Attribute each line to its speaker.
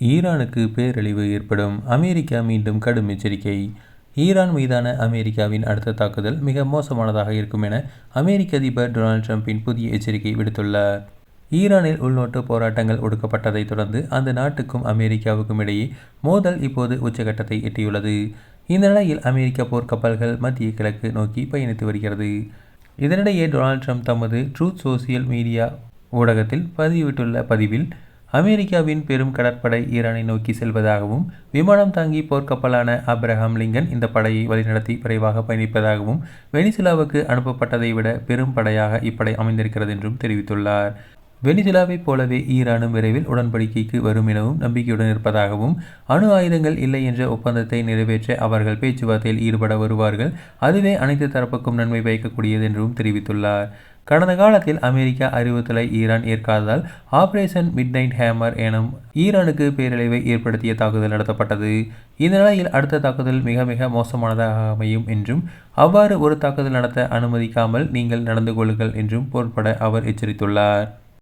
Speaker 1: ஈரானுக்கு பேரழிவு ஏற்படும். அமெரிக்கா மீண்டும் கடும் எச்சரிக்கை. ஈரான் மீதான அமெரிக்காவின் அடுத்த தாக்குதல் மிக மோசமானதாக இருக்கும் என அமெரிக்க அதிபர் டொனால்ட் ட்ரம்பின் புதிய எச்சரிக்கை விடுத்துள்ளார். ஈரானில் உள்நாட்டு போராட்டங்கள் ஒடுக்கப்பட்டதைத் தொடர்ந்து அந்த நாட்டுக்கும் அமெரிக்காவுக்கும் இடையே மோதல் இப்போது உச்சகட்டத்தை எட்டியுள்ளது. இந்த நிலையில் அமெரிக்க போர்க்கப்பல்கள் மத்திய கிழக்கு நோக்கி பயணித்து வருகிறது. இதனிடையே டொனால்ட் ட்ரம்ப் தமது ட்ரூத் சோசியல் மீடியா ஊடகத்தில் பதிவிட்டுள்ள பதிவில் அமெரிக்காவின் பெரும் கடற்படை ஈரானை நோக்கி செல்வதாகவும் விமானம் தாங்கி போர்க்கப்பலான அப்ரஹாம் லிங்கன் இந்த படையை வழிநடத்தி விரைவாக பயணிப்பதாகவும் வெனிசுலாவுக்கு அனுப்பப்பட்டதை விட பெரும் படையாக இப்படை அமைந்திருக்கிறது என்றும் தெரிவித்துள்ளார். வெனிசுலாவைப் போலவே ஈரானும் விரைவில் உடன்படிக்கைக்கு வரும் எனவும் நம்பிக்கையுடன் இருப்பதாகவும் அணு ஆயுதங்கள் இல்லை என்ற ஒப்பந்தத்தை நிறைவேற்ற அவர்கள் பேச்சுவார்த்தையில் ஈடுபட வருவார்கள். அதுவே அனைத்து தரப்புக்கும் நன்மை பயக்கக்கூடியது என்றும் தெரிவித்துள்ளார். கடந்த காலத்தில் அமெரிக்கா அறிவுறுத்தலை ஈரான் ஏற்காததால் ஆபரேஷன் மிட்நைட் ஹேமர் எனும் ஈரானுக்கு பேரழிவை ஏற்படுத்திய தாக்குதல் நடத்தப்பட்டது. இந்த நிலையில் அடுத்த தாக்குதல் மிக மிக மோசமானதாக அமையும் என்றும் அவ்வாறு ஒரு தாக்குதல் நடத்த அனுமதிக்காமல் நீங்கள் நடந்து கொள்ளுங்கள் என்றும் பொருட்பட அவர் எச்சரித்துள்ளார்.